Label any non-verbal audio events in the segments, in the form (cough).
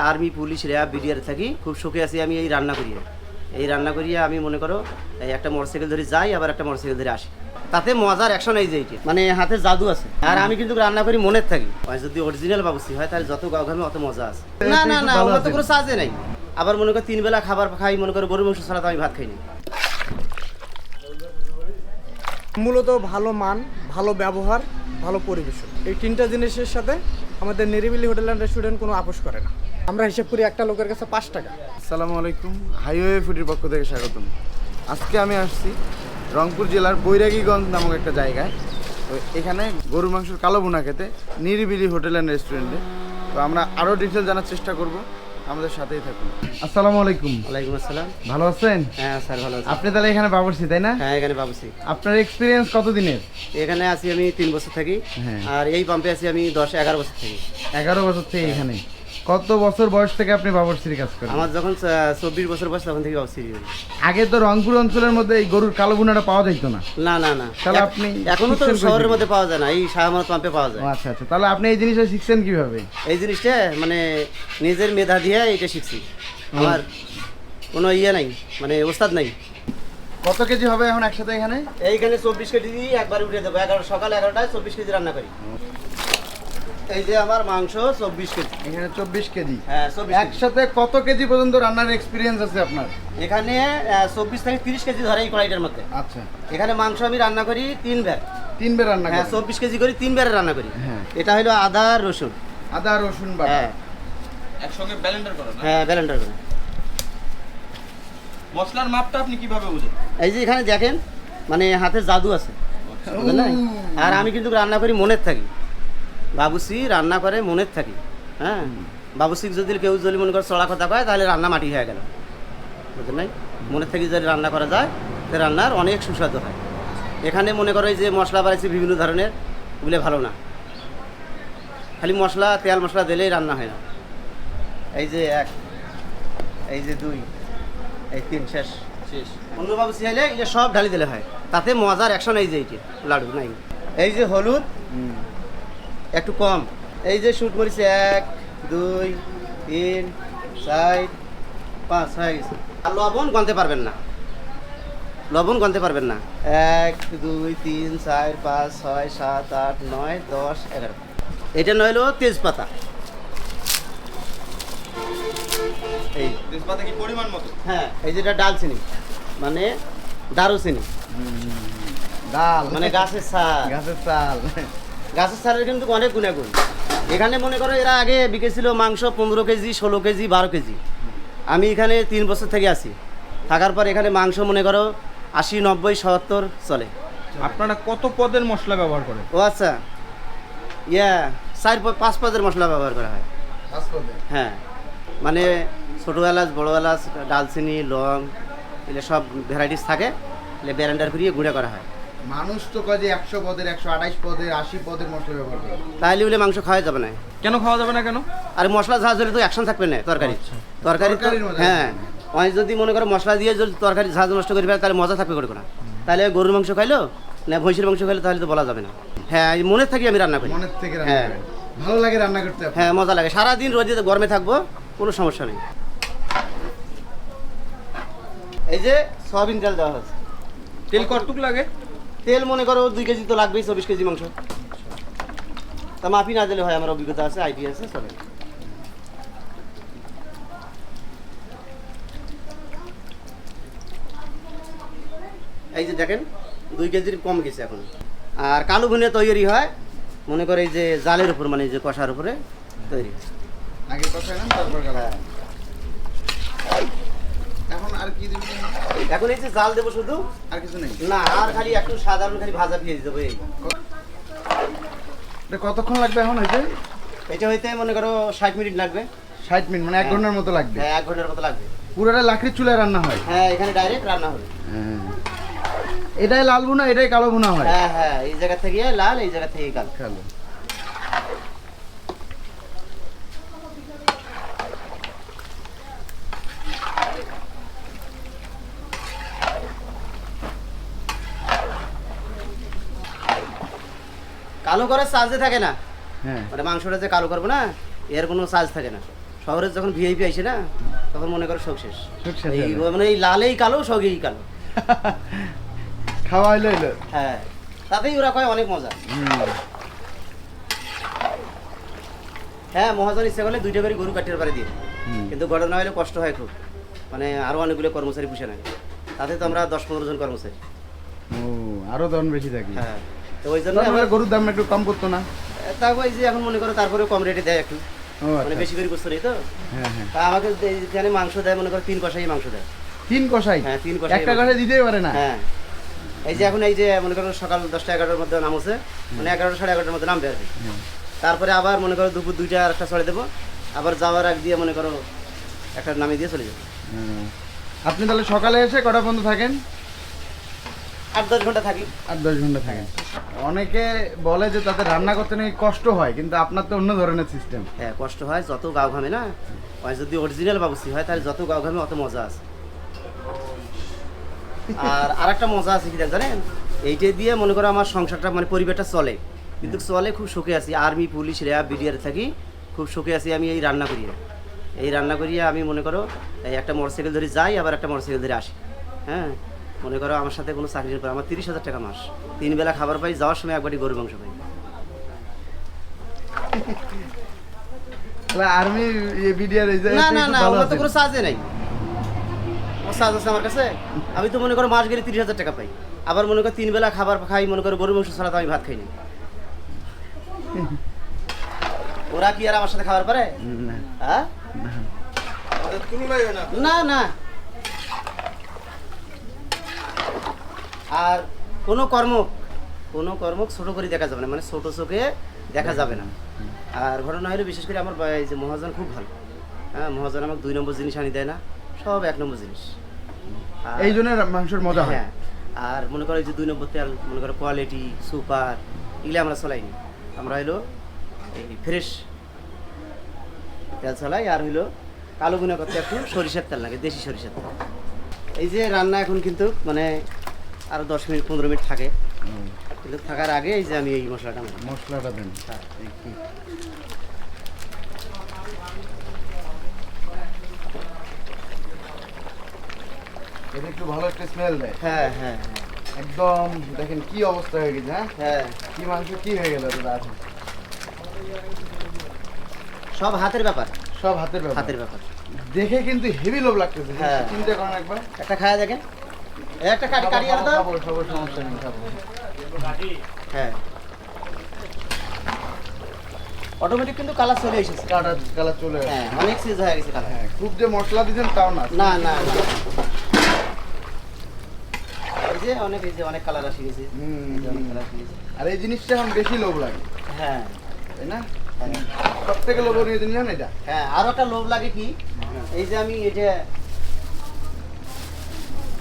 Army, police, RAB, BDR থাকি। খুব সুখে আছি আমি এই রান্না করি এই রান্না করিয়ে আমি মনে করো একটা মোটরসাইকেল ধরে যাই, আবার একটা মোটরসাইকেল ধরে আসি। তাতে মজার অ্যাকশন এই যে মানে হাতে জাদু আছে। আর আমি কিন্তু রান্না করি মনের থাকি। যদি অরিজিনাল বাবুসি হয়, তাহলে যত গাও ঘামে অত মজা আছে। না না না ভালো তো কোনো সাজে নাই। আবার মনে করো তিন বেলা খাবার খাই, মনে করো গরু মাংস ছাড়া তো আমি ভাত খাইনি। মূলত ভালো মান, ভালো ব্যবহার, ভালো পরিবেশন। এই তিনটা জিনিসের সাথে আমাদের নিরিবিলি হোটেল অ্যান্ড রেস্টুরেন্ট কোনো আপোষ করে না। আমরা হিসাব করি একটা লোকের কাছে পাঁচ টাকা। আসসালামু আলাইকুম হাইওয়ে ফুডির পক্ষ থেকে স্বাগতম। আজকে আমি আসছি রংপুর জেলার বৈরাগীগঞ্জ নামক একটা জায়গায়। তো এখানে গরুর মাংসের কালো বোনা খেতে নিরিবিলি হোটেল অ্যান্ড রেস্টুরেন্টে তো আমরা আরও ডিটেল জানার চেষ্টা করব। আমাদের সাথেই থাকুন। আসসালামু আলাইকুম। ওয়ালাইকুম আসসালাম। ভালো আছেন? হ্যাঁ স্যার ভালো আছি। আপনি তাহলে এখানে বাবরসি তাই না? হ্যাঁ এখানে বাবুসি আপনার এক্সপিরিয়েন্স কতদিনের? এখানে আছি আমি তিন বছর থাকি। হ্যাঁ। আর এই পাম্পে আছি আমি দশ এগারো বছর থাকি। এগারো বছর থেকে এখানে। কত বছর বয়স থেকে আপনি বাবরসির কাজ করেন? আমার যখন চব্বিশ বছর বয়স তখন থেকে বাবুসি করি। আগে তো রংপুর অঞ্চলের মধ্যে এই গরুর কালো বোনাটা পাওয়া যেত না। না না না। তাহলে আপনি এখনও তো শহরের মধ্যে পাওয়া যায় না এই শাহমাত পাম্পে পাওয়া যায়। আচ্ছা আচ্ছা। তাহলে আপনি এই জিনিসটা শিখছেন কীভাবে? এই জিনিসটা মানে নিজের মেধা দিয়ে এটা শিখছি। আমার কোনো ইয়ে নাই মানে ওস্তাদ নাই। কত কেজি হবে এখন একসাথে এখানে? এইখানে চব্বিশ কেজি একবার উঠে দেবো। এগারো সকাল এগারোটায় চব্বিশ কেজি রান্না করি। এই যে আমার মাংস চব্বিশ কেজি। এখানে চব্বিশ কেজি। হ্যাঁ একসাথে কত কেজি পর্যন্ত রান্নার এক্সপিরিয়েন্স আছে আপনার? এখানে চব্বিশ থেকে তিরিশ কেজি ধরে এই কড়াইটার মধ্যে। আচ্ছা। এখানে মাংস আমি রান্না করি তিন বের। তিন বের রান্না হ্যাঁ করেন চব্বিশ কেজি করি তিন বেড়ে রান্না করি। হ্যাঁ। এটা হলো আদা রসুন। আদা রসুন বাটা। হ্যাঁ। একসঙ্গে ব্যালেন্ডার করেন না? হ্যাঁ ব্যালেন্ডার করে মশলার মাপটা আপনি কীভাবে বুঝেন? এই যে এখানে দেখেন মানে হাতে জাদু আছে। নাই? আর আমি কিন্তু রান্না করি মনের থাকি। বাবুসি রান্না করে মনের থাকি হ্যাঁ? বাবুসি যদি কেউ যদি মনে করে চড়া কথা কয় তাহলে রান্না মাটি হয়ে গেল। বুঝলেন নাই? মনের থেকে যদি রান্না করা যায় তো রান্নার অনেক সুস্বাদু হয়। এখানে মনে করো যে মশলা বাড়াইছে বিভিন্ন ধরনের ওগুলো ভালো না। খালি মশলা তেল মশলা দিলেই রান্না হয় না। এই যে এক এই যে দুই এই তিন শেষ। শেষ। অন্য বাবু চাইলে এটা সব ঢালি দিলে হয়। তাতে মজার অ্যাকশন এই যে এইটি লাডু নাই? এই যে হলুদ। একটু কম। এই যে শুট মরিছে এক দুই তিন চার পাঁচ হয়ে গেছে। আর লবণ গনতে পারবেন না। লবণ গনতে পারবেন না। এক দুই তিন চার পাঁচ ছয় সাত আট নয় দশ এগারো। এটা নইল তেজপাতা। এই। তেজপাতা কি পরিমাণ মতো? হ্যাঁ এই যেটা ডালচিনি মানে দারুচিনি। ডাল মানে গাছের সার। গাছের চাল গাছের সারের কিন্তু অনেক গুণাগুণ। এখানে মনে করো এরা আগে বিকেছিল মাংস পনেরো কেজি ষোলো কেজি বারো কেজি। আমি এখানে তিন বছর থেকে আছি। থাকার পর এখানে মাংস মনে করো আশি নব্বই সত্তর চলে। আপনারা কত পদের মশলা ব্যবহার করেন? ও আচ্ছা। ইয়া চার পাঁচ পদের মশলা ব্যবহার করা হয়। হ্যাঁ। মানে ছোটো এলাচ বড়ো এলাচ ডালচিনি লং এগুলো সব ভ্যারাইটিস থাকে। এগুলো ব্যারেন্ডার করিয়ে গুঁড়ে করা হয়। মানুষ তো কয় যে একশো পদের একশো আঠাইশ পদের আশি পদের মশলা ব্যবহার করে। তাহলে বলে মাংস খাওয়া যাবে না। কেন খাওয়া যাবে না কেন? আর মশলা ঝাঁজ হলে তো অ্যাকশন থাকবে না তরকারি। তরকারি তো- তরকারির মজা হ্যাঁ। অনেক যদি মনে করো মশলা দিয়ে যদি তরকারি ঝাঁজ নষ্ট করে ফেলে তাহলে মজা থাকবে করে না। তাহলে গরুর মাংস খাইলো না ভৈঁসির মাংস খাইলো তাহলে তো বলা যাবে না। হ্যাঁ এই মনের থাকি আমি রান্না করি। মনের থেকে রান্না হ্যাঁ। করেন ভালো লাগে রান্না করতে আপনার? হ্যাঁ মজা লাগে। সারাদিন রোদে গরমে থাকব কোনো সমস্যা নেই। এই যে সয়াবিন তেল দেওয়া হচ্ছে তেল কতটুক লাগে? তেল মনে করো দুই কেজি তো লাগবেই চব্বিশ কেজি মাংস তা মাপি না দিলে হয় আমার অভিজ্ঞতা আছে আইডিয়া আছে চলে এই যে দেখেন দুই কেজির কম গেছে এখন আর কালো ভুনে তৈরি হয় মনে করে এই যে জালের উপর মানে যে কষার উপরে তৈরি। আগে কষায় তারপর হ্যাঁ। আর কি দিবেন এখন এই যে জাল দেবো শুধু? আর কিছু নেই? না আর খালি একটু সাধারণ খালি ভাজা পেঁয়াজ দেবো এই। এটা কতক্ষণ লাগবে এখন হয়েছে এটা হইতে মনে করো ষাট মিনিট লাগবে। ষাট মিনিট মানে এক হ্যাঁ। ঘণ্টার মতো লাগবে? হ্যাঁ এক ঘণ্টার মতো লাগবে। পুরোটা লাকড়ির চুলায় রান্না হয়? হ্যাঁ এখানে ডাইরেক্ট রান্না হবে। এটাই লাল বুনা এটাই কালো বুনা হয়? হ্যাঁ হ্যাঁ এই জায়গা থেকে লাল এই জায়গা থেকে কাল। কালো। কালো করে চার্জে থাকে না। হ্যাঁ। মানে মাংসটা যে কালো করব না এর কোনো চার্জ থাকে না। শহরে যখন ভিআইপি আইসে না তখন মনে করো শোক শেষ। এই মানে এই লালেই কালো সগেই কালো। (laughs) খাওয়া হইল হইল হ্যাঁ তাতেই ওরা কয় অনেক মজা। হ্যাঁ মহাজন ইচ্ছা করলে দুইটা করে গরু কাটিয়ে পারে দিয়ে কিন্তু ঘটনা হলে কষ্ট হয় খুব। মানে আরও অনেকগুলো কর্মচারী পুষে নেয়। তাতে তো আমরা দশ পনেরো জন কর্মচারী। ও আরও দাম বেশি থাকি। হ্যাঁ। তো ওই জন্য তারপরে গরুর দাম একটু কম করতো না? তারপর এই যে এখন মনে করো তারপরে কম রেটে দেয় একটু। মানে আচ্ছা। বেশি করে বুঝতে নেই তো। হ্যাঁ হ্যাঁ। তা আমাকে এখানে মাংস দেয় মনে করো তিন কষাই মাংস দেয়। তিন কষাই? হ্যাঁ, তিন কষাই একটা কষাই দিতেই পারে না? হ্যাঁ। এই যে এখন এই যে মনে করো সকাল দশটা এগারোটার মধ্যে নামছে মানে এগারোটা সাড়ে এগারোটার মধ্যে নামবে আর কি। তারপরে আবার মনে করো দুপুর দুইটা আর একটা ছড়ে দেবো আবার যাওয়ার আগ দিয়ে মনে করো একটা নামিয়ে দিয়ে চলে যাব। আপনি তাহলে সকালে এসে কটা পর্যন্ত থাকেন? আট দশ ঘণ্টা থাকি। আট দশ ঘণ্টা থাকেন। অনেকে বলে যে তাদের রান্না করতে নাকি কষ্ট হয়, কিন্তু আপনার তো অন্য ধরনের সিস্টেম হ্যাঁ কষ্ট হয়, যত গাও ঘামে না ওই যদি অরিজিনাল বাবুসি হয়, তাহলে যত গাও ঘামে অত মজা আছে। আর আরেকটা মজা আছে কি জানেন? এইটা দিয়ে মনে করো আমার সংসারটা মানে পরিবারটা চলে। কিন্তু চলে খুব সুখে আছি। আর্মি পুলিশ র্যাব বিডিআর থাকি, খুব সুখে আছি আমি এই রান্না করি এই রান্না করিয়ে আমি মনে করো একটা মোটরসাইকেল ধরে যাই, আবার একটা মোটরসাইকেল ধরে আসি। হ্যাঁ? মনে করো আমার সাথে কোনো চাকরি করে আমার তিরিশ হাজার টাকা মাস। তিন বেলা খাবার পাই যাওয়ার সময় একবারই গরু মাংস পাই। তাহলে আর্মি বিডিআর না না না ওগুলো তো কোনো সাজে নাই। ও সাজ আছে আমার কাছে? আমি তো মনে করো মাস গেলে তিরিশ হাজার টাকা পাই। আবার মনে করো তিন বেলা খাবার খাই মনে করো গরু মাংস ছাড়া তো আমি ভাত খাই না ওরা কি আর আমার সাথে খাবার পারে? হ্যাঁ? না। না। আর কোনো কর্ম কোনো কর্ম ছোট করে দেখা যাবে না মানে ছোট চোখে দেখা যাবে না। আর ঘটনা হলো বিশেষ করে আমার এই যে মহাজন খুব ভালো। হ্যাঁ মহাজন আমাকে দুই নম্বর জিনিস আনি দেয় না সব এক নম্বর জিনিস। আর- এই জন্য মাংসের মজা হ্যাঁ। আর মনে করো এই যে দুই নম্বর তেল মনে করো কোয়ালিটি সুপার এগুলো আমরা চালাইনি আমরা হইল এই ফ্রেশ তেল চালাই আর হইল কালো গুনা করতে একটু সরিষার তেল লাগে দেশি সরিষার তেল। এই যে রান্না এখন কিন্তু মানে আরও দশ মিনিট পনেরো মিনিট থাকে কিন্তু থাকার আগে এই যে আমি এই মশলাটা। মশলাটা দেন হ্যাঁ। একটু। এটা একটু ভালো একটা স্মেল দেয় হ্যাঁ হ্যাঁ একদম দেখেন কি অবস্থা হয়ে গেছে হ্যাঁ হ্যাঁ কি মাংস কি হয়ে গেল দাদা? সব হাতের ব্যাপার সব হাতের ব্যাপার হাতের ব্যাপার দেখে কিন্তু হেভি লোভ লাগতেছে হ্যাঁ। চিন্তা করেন একবার একটা খায়া দেখেন একটা কাটি কাটি আনো তো খাব, খাব, সমস্যা নেই হ্যাঁ। অটোমেটিক কিন্তু কালার চলে এসেছে। কালার কালার চলে হ্যাঁ অনেক সিজ হয়ে গেছে কালার হ্যাঁ খুব যে মশলা দিয়েছেন তাও না। না না না। এই যে অনেক এই যে অনেক কালার আসে গেছে। হুম, এই অনেক কালার আসে গেছে। আর এই জিনিসটা এখন বেশি লোভ লাগে। হ্যাঁ। তাই না? হ্যাঁ। সব থেকে লোভনীয় জিনিস এটা? হ্যাঁ আরও একটা লোভ লাগে কি? এই যে আমি এটা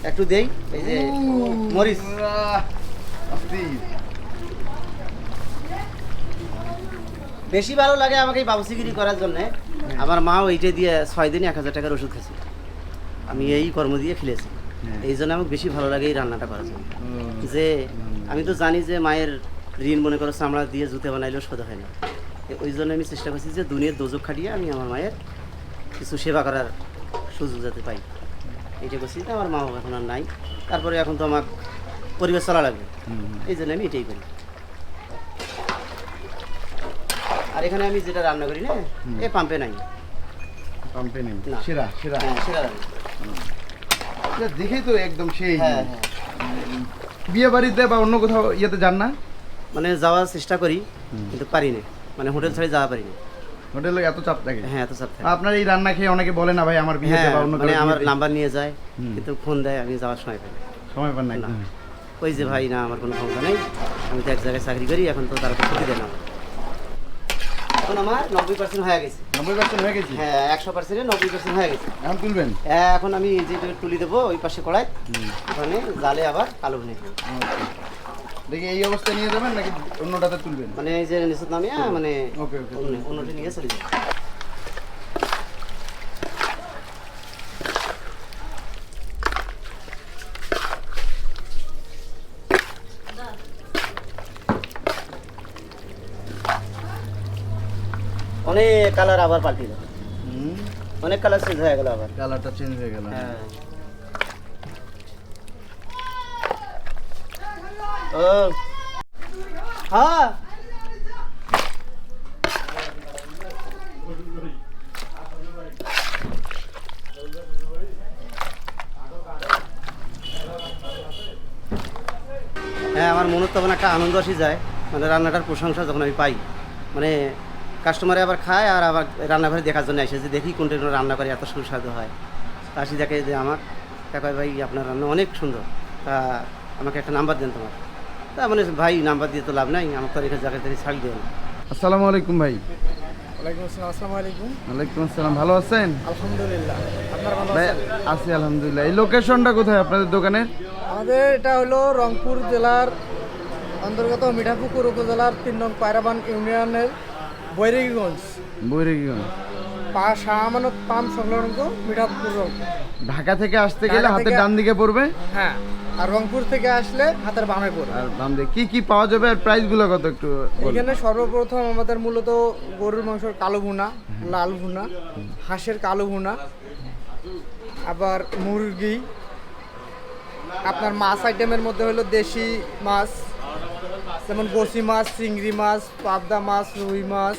একটু দেই এই যে মরিচ। বেশি ভালো লাগে আমাকে এই বাবুসিগিরি করার জন্য। আমার মাও এইটা দিয়ে ছয় দিনে এক হাজার টাকার ওষুধ খেয়েছে। আমি এই কর্ম দিয়ে খেলেছি। হ্যাঁ। এই জন্য আমার বেশি ভালো লাগে এই রান্নাটা করার জন্য। যে আমি তো জানি যে মায়ের ঋণ মনে করো চামড়া দিয়ে জুতে বানাইলেও সোজা হয় না। ওই জন্য আমি চেষ্টা করছি যে দুনিয়ার দোজক খাটিয়ে আমি আমার মায়ের কিছু সেবা করার সুযোগ যাতে পাই। এইটা করছি আমার মা বাবা এখন আর নাই। তারপরে এখন তো আমার পরিবেশ চলা লাগবে। এই জন্য আমি এটাই করি। আর এখানে আমি যেটা রান্না করি না এ পাম্পে নাই। কোম্পানি না। সেরা সেরা। হ্যাঁ এটা দেখেই তো একদম সেই হ্যাঁ হ্যাঁ। বিয়ে বাড়িতে বা অন্য কোথাও ইয়েতে যান না? মানে যাওয়ার চেষ্টা করি কিন্তু পারি না। মানে হোটেল ছাড়ে যাওয়া পারি না। হোটেলে এত চাপ থাকে? হ্যাঁ এত চাপ থাকে। আপনার এই রান্না খেয়ে অনেকে বলে না ভাই আমার বিয়েতে হ্যাঁ বা অন্য মানে আমার নাম্বার নিয়ে যায় কিন্তু ফোন দেয় আমি যাওয়ার সময় পাই সময় পান না। ওই যে ভাই না আমার কোনো ক্ষমতা নেই আমি তো এক জায়গায় চাকরি করি এখন তো তারা তো ছুটি দেয় না এখন আমার নব্বই পার্সেন্ট হয়ে গেছে। নব্বই পার্সেন্ট হয়ে গেছি? হ্যাঁ একশো পার্সেন্টে নব্বই পার্সেন্ট হয়ে গেছে। এখন তুলবেন? হ্যাঁ, এখন আমি যে তুলি দেবো ওই পাশে কড়াই। ওখানে জালে আবার আলু ভুনে দেবো। দেখি এই অবস্থায় নিয়ে যাবেন নাকি অন্যটাতে তুলবেন? মানে এই যে নিচে নামিয়ে মানে ওকে ওকে অন্য- অন্যটি নিয়ে চলে যাবে অনেক কালার আবার পাল্টে। অনেক কালার চেঞ্জ হয়ে গেল আবার। কালারটা চেঞ্জ হয়ে গেল। হ্যাঁ। হ্যাঁ। হ্যাঁ আমার মনে তখন একটা আনন্দ আসি যায়। মানে রান্নাটার প্রশংসা যখন আমি পাই। মানে কাস্টমারে আবার খায় আর আবার রান্নাঘরে দেখার জন্য এসে যে দেখি কোনটা রান্না করে এত সুস্বাদু হয়। তা আসি দেখে যে আমার কাকাই ভাই আপনার রান্না অনেক সুন্দর। তা আমাকে একটা নাম্বার দেন তোমার। তা মানে ভাই নাম্বার দিয়ে তো লাভ নাই আমার তো থেকে ছাড়ি দেন আসসালামু আলাইকুম ভাই। ওয়ালাইকুম আসসালাম আসসালামু আলাইকুম। ওয়ালাইকুম আসসালাম ভালো আছেন? আলহামদুলিল্লাহ আপনার ভালো ভাই আছি আলহামদুলিল্লাহ। এই লোকেশনটা কোথায় আপনাদের দোকানের? আমাদের এটা হলো রংপুর জেলার অন্তর্গত মিঠাপুকুর উপজেলার তিন নং পায়রাবান ইউনিয়নের বৈরাগীগঞ্জ। বৈরাগীগঞ্জ। পা শাহমানত পাম্প সংলগ্ন মিঠাপুকুর রংপুর ঢাকা থেকে আসতে গেলে ঢাকা হাতের থেকে- ডান দিকে পড়বে? হ্যাঁ আর রংপুর থেকে আসলে হাতের বামে পড়বে। আর বাম দিকে। কি কি পাওয়া যাবে আর প্রাইসগুলো কত একটু বলুন। এখানে সর্বপ্রথম আমাদের মূলত গরুর মাংসের কালো ভুনা লাল ভুনা হাঁসের কালো ভুনা আবার মুরগি আপনার মাছ আইটেমের মধ্যে হলো দেশি মাছ যেমন বসি মাছ চিংড়ি মাছ পাবদা মাছ রুই মাছ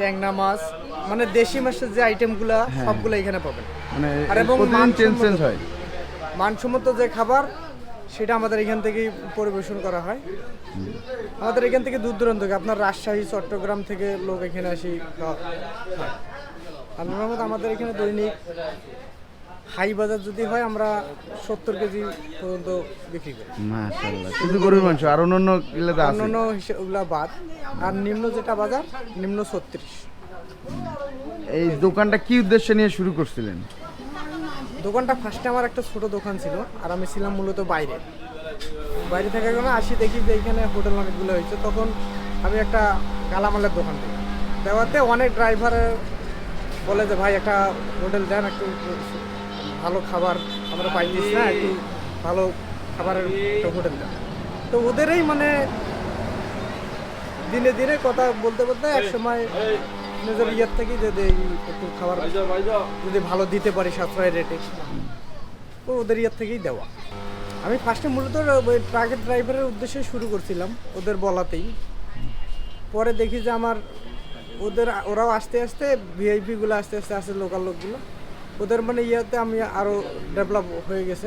ট্যাংনা মাছ মানে দেশি মাছের যে আইটেমগুলো সবগুলো এখানে পাবেন। মানে আর এবং চেঞ্জ মানসম্মত- চেঞ্জ হয়। মানসম্মত যে খাবার সেটা আমাদের এখান থেকেই পরিবেশন করা হয়। আমাদের এখান থেকে দূর দূরান্ত থেকে আপনার রাজশাহী চট্টগ্রাম থেকে লোক এখানে আসি হয়। আমাদের এখানে দৈনিক হাই বাজার যদি হয় আমরা সত্তর কেজি পর্যন্ত বিক্রি করি। মাশাআল্লাহ। শুধু গরুর মাংস আর অন্যান্যগুলো তো আছে। অন্যান্য হিসেবগুলো বাদ। আর নিম্ন যেটা বাজার নিম্ন ছত্রিশ। এই দোকানটা কি উদ্দেশ্যে নিয়ে শুরু করছিলেন? দোকানটা ফার্স্টে আমার একটা ছোট দোকান ছিল আর আমি ছিলাম মূলত বাইরে। বাইরে থাকার কারণে আসি দেখি যে এখানে হোটেল অনেকগুলো হয়েছে তখন আমি একটা গালামালের দোকান দিই দেওয়াতে অনেক ড্রাইভার বলে যে ভাই একটা হোটেল দেন একটু ভালো খাবার আমরা পাইতেছি না, একটু ভালো খাবারের হোটেল তো ওদেরই মানে দিনে দিনে কথা বলতে বলতে এক সময় নিজের ইয়ের থেকে যে যে একটু খাবার যদি ভালো দিতে পারি সাশ্রয় রেটে তো ওদের ইয়ের থেকেই দেওয়া। আমি ফার্স্টে মূলত ওই ট্রাকের ড্রাইভারের উদ্দেশ্যে শুরু করছিলাম, ওদের বলাতেই। পরে দেখি যে আমার ওদের, ওরাও আস্তে আস্তে ভিআইপিগুলো আস্তে আস্তে আসে লোকাল লোকগুলো। ওদের মানে ইয়েতে আমি আরও ডেভেলপ হয়ে গেছে।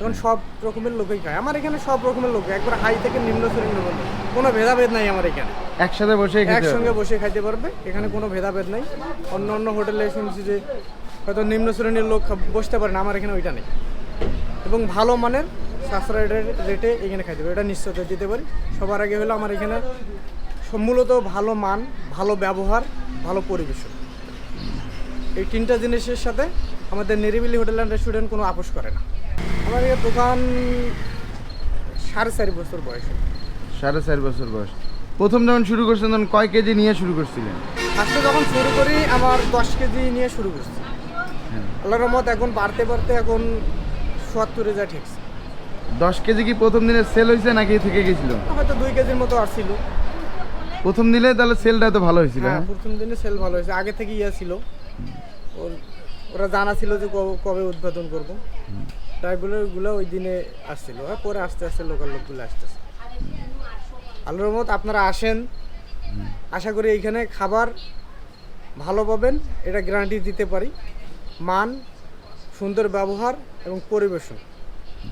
এখন সব রকমের লোকই খায়। আমার এখানে সব রকমের লোক। একবার হাই থেকে নিম্ন শ্রেণির লোক। কোনো ভেদাভেদ নাই আমার এখানে। একসাথে বসে একসঙ্গে বসে খাইতে পারবে। এখানে কোনো ভেদাভেদ নাই। অন্য অন্য হোটেলে শুনছি যে হয়তো নিম্ন শ্রেণির লোক বসতে পারে না। আমার এখানে ওইটা নেই। এবং ভালো মানের সাশ্রয় রে- রেটে এখানে খাইতে পারবে এটা নিশ্চয়তা দিতে পারি। সবার আগে হলো আমার এখানে মূলত ভালো মান ভালো ব্যবহার ভালো পরিবেশন। এই তিনটা জিনিসের সাথে আমাদের নিরিবিলি হোটেল অ্যান্ড রেস্টুরেন্ট কোনো আপোষ করে না। আমার এই দোকান সাড়ে চারি বছর বয়সে। সাড়ে চার বছর বয়স। প্রথম যখন শুরু করছেন তখন কয় কেজি নিয়ে শুরু করছিলেন? ফার্স্টে যখন শুরু করি আমার দশ কেজি নিয়ে শুরু করছি। হ্যাঁ। আল্লাহর রহমত এখন বাড়তে বাড়তে এখন চুয়াত্তরে যা ঠেকছে দশ কেজি কি প্রথম দিনে সেল হয়েছে নাকি থেকে গেছিল? হয়তো দুই কেজির মতো আসছিল প্রথম দিনে তাহলে সেলটা তো ভালো হয়েছিল হ্যাঁ হ্যাঁ? প্রথম দিনে সেল ভালো হয়েছে। আগে থেকে ইয়ে ছিল। ওর ওরা জানা ছিল যে কবে- উদ্বোধন করব। ড্রাইভারগুলো ওই দিনে আসছিল। আর পরে আস্তে আস্তে লোকাল লোকগুলো আসতেছে। আল্লাহর রহমত আপনারা আসেন। আশা করি এইখানে খাবার ভালো পাবেন। এটা গ্যারান্টি দিতে পারি। মান সুন্দর ব্যবহার এবং পরিবেশন।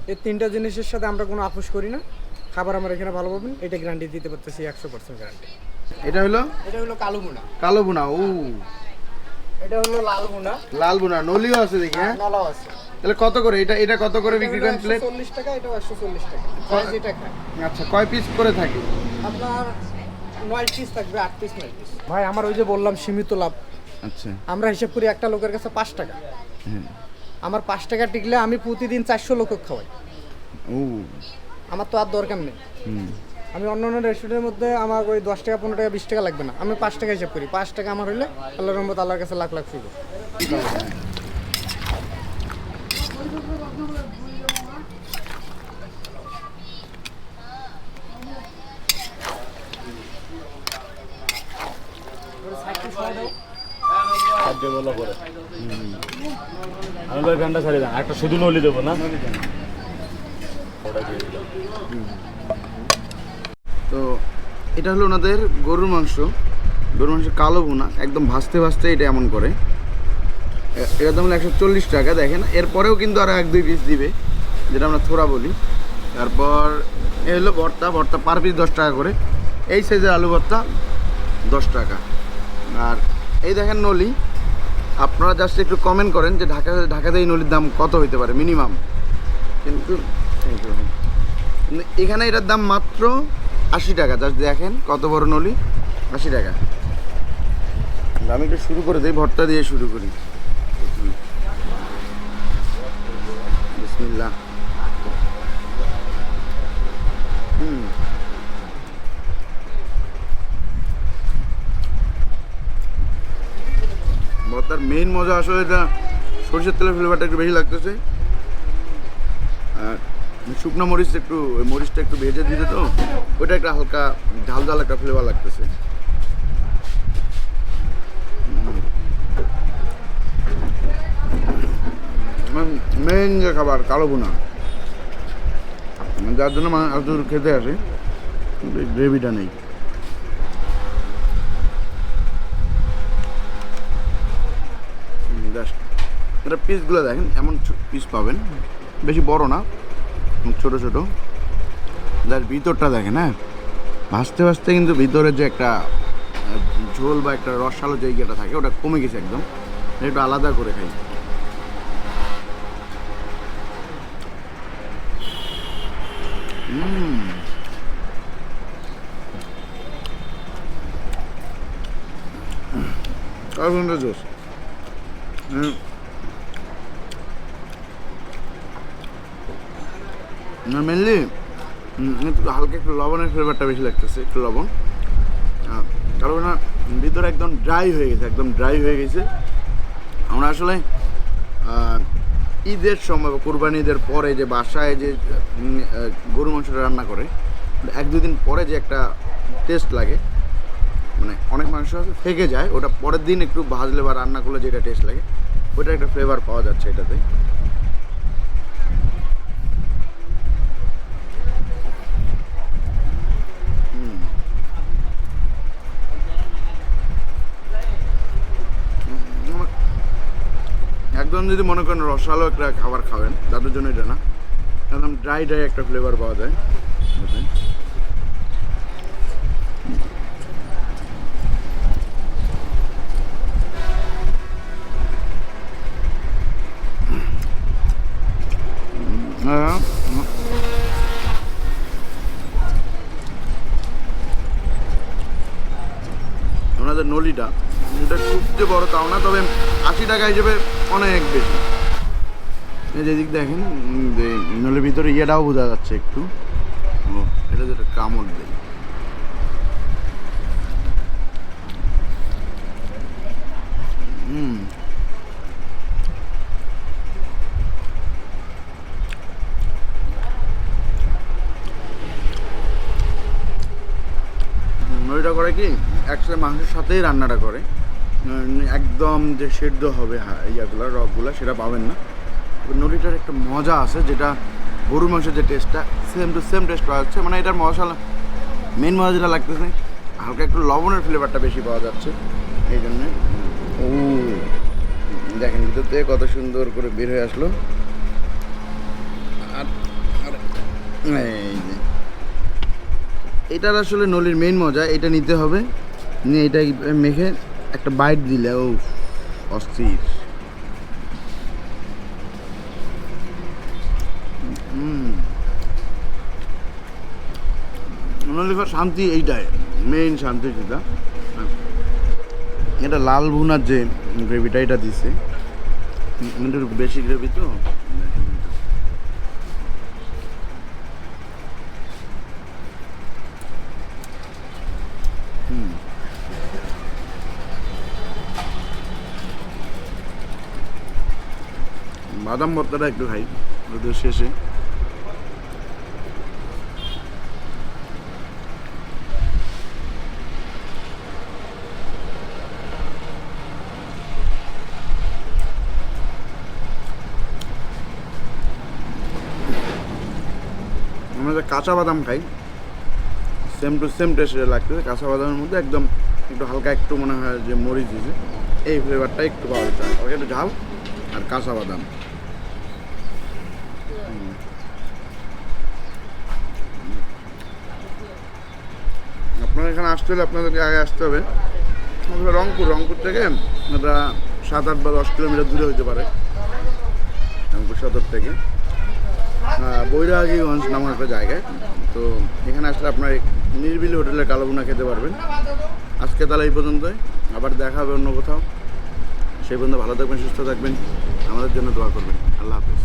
এই তিনটা জিনিসের সাথে আমরা কোনো আপোষ করি না। খাবার আমরা এখানে ভালো পাবেন। এটা গ্যারান্টি দিতে পারতেছি একশো পার্সেন্ট গ্যারান্টি এটা হলো? এটা হলো কালো বোনা কালো বোনা ও। এটা হলো লাল মুনা লাল বুনা নলিও আছে দেখি হ্যাঁ? নলাও আছে। তাহলে কত করে? এটা এটা কত করে বিক্রি করেন প্লেট চল্লিশ টাকা এটাও একশো চল্লিশ টাকা। যার যেটা খায়। আচ্ছা কয় পিস করে থাকে? আপনার নয় পিস থাকবে আট পিস নয় পিস। ভাই আমার ওই যে বললাম সীমিত লাভ। আচ্ছা। আমরা হিসাব করি একটা লোকের কাছে পাঁচ টাকা। হ্যাঁ। আমার পাঁচ টাকা টিকলে আমি প্রতিদিন চারশো লোক খাওয়াই। ও। আমার তো আর দরকার নেই। হুম। আমি অন্য অন্য রেস্টুরেন্টের মধ্যে আমার ওই দশ টাকা পনেরো টাকা বিশ টাকা লাগবে না। আমি পাঁচ টাকা হিসাব করি। পাঁচ টাকা আমার হলে আল্লাহ রহমত আল্লাহর কাছে লাখ লাখ শুরু পরে। আমি ভাই ফ্যানটা ছাড়ি দেন একটা শুধু নলি দেবো না? ওটা দিয়ে দিলাম। তো এটা হলো ওনাদের গরুর মাংস। গরুর মাংস কালো ভুনা, একদম ভাসতে ভাজতে এটা এমন করে। এ- এটার দাম হলো একশো চল্লিশ টাকা, দেখেন। এরপরেও কিন্তু আরও এক দুই পিস দিবে, যেটা আমরা থোড়া বলি। তারপর এ হলো ভর্তা ভর্তা পার পিস দশ টাকা করে। এই সাইজের আলু ভর্তা দশ টাকা। আর এই দেখেন নলি, আপনারা জাস্ট একটু কমেন্ট করেন যে ঢাকা, ঢাকাতে এই নলির দাম কত হইতে পারে মিনিমাম. কিন্তু এখানে এটার দাম মাত্র আশি টাকা জাস্ট দেখেন কত বড় নলি? আশি টাকা। আমি একটু শুরু করে দিই, ভর্তা দিয়ে শুরু করি। বিসমিল্লাহ। হুম। ভর্তার মেইন মজা আসলে এটা সরষের তেলের ফ্লেভারটা একটু বেশি লাগতেছে। আর শুকনো মরিচ একটু মরিচটা একটু ভেজে দিতে তো ওটা একটা হালকা ঝাল ঝাল একটা ফ্লেভার লাগতেছে। মেন যে খাবার, কালো ভুনা। যার জন্য এত খেতে আসে গ্রেভিটা নেই। এটা পিসগুলো দেখেন, এমন পিস পাবেন। বেশি বড় না। ছোট ছোট। যার ভিতরটা দেখেন হ্যাঁ? ভাসতে ভাসতে কিন্তু ভিতরে যে একটা ঝোল বা একটা রসালো ইয়েটা থাকে, ওটা কমে গেছে একদম। একটু আলাদা করে খাই। কার্বনটা জোস হুম না মেনলি একটু হালকা একটু লবণের ফ্লেভারটা বেশি লাগতেছে, একটু লবণ। কারণ ভিতরে একদম ড্রাই হয়ে গেছে, একদম ড্রাই হয়ে গেছে। আমরা আসলে ঈদের সময় কোরবানি ঈদের পরে যে বাসায় যে গরু মাংসটা রান্না করে, এক দুদিন পরে যে একটা টেস্ট লাগে মানে অনেক মাংস আছে, থেকে যায়, ওটা পরের দিন একটু ভাজলে বা রান্না করলে যেটা টেস্ট লাগে ওটা একটা ফ্লেভার পাওয়া যাচ্ছে এটাতে হুম। উম, একদম যদি মনে করেন রসালো একটা খাবার খাবেন, তাদের জন্য এটা না। একদম ড্রাই ড্রাই একটা ফ্লেভার পাওয়া যায়। এটা খুব যে বড় তাও না, তবে আশি টাকা হিসেবে অনেক বেশি। যেদিক দেখেন যে নলের ভিতরে ইয়েটাও বোঝা যাচ্ছে একটু। এটা যেটা কামড় দেয়। হুম। করে কি? একসাথে মাংসের সাথেই রান্নাটা করে। একদম যে সেদ্ধ হবে হা- ইয়াগুলো রকগুলো সেটা পাবেন না। তবে নলিটার একটা মজা আছে, যেটা গরুর মাংসের যে টেস্টটা সেম টু সেম টেস্ট পাওয়া যাচ্ছে। মানে এটার মশলা মেন মজা যেটা লাগতেছে, হালকা একটু লবণের ফ্লেভারটা বেশি পাওয়া যাচ্ছে, এই জন্যে। ও, দেখেন ভিতর থেকে কত সুন্দর করে বের হয়ে আসলো। আর এই এটার আসলে নলির মেইন মজা, এটা নিতে হবে, নিয়ে এটা মেখে একটা বাইট দিলে ও অস্থির। শান্তি এইটাই মেইন শান্তি যেটা। এটা লাল ভুনার যে গ্রেভিটা এটা দিছে। বেশি গ্রেভি তো? বাদাম ভর্তাটা একটু খাই রোদের শেষে। আমরা যে কাঁচা বাদাম খাই সেম টু সেম টেস্টে লাগতেছে, কাঁচা বাদামের মধ্যে একদম একটু হালকা একটু মনে হয় যে মরিচ দিয়েছে এই ফ্লেভারটা একটু পাওয়া যায় একটু ঝাল আর কাঁচা বাদাম। এখানে আসতে হলে আপনাদেরকে আগে আসতে হবে। রংপুর রংপুর থেকে এটা সাত, আট বা দশ কিলোমিটার দূরে হতে পারে। রংপুর সদর থেকে। বৈরাগীগঞ্জ নামক একটা জায়গায়। তো এখানে আসলে আপনার নিরিবিলি হোটেলে কালোবুনা খেতে পারবেন। আজকে তাহলে এই পর্যন্তই। আবার দেখা হবে অন্য কোথাও। সেই পর্যন্ত ভালো থাকবেন, সুস্থ থাকবেন। আমাদের জন্য দোয়া করবেন। আল্লাহ হাফেজ।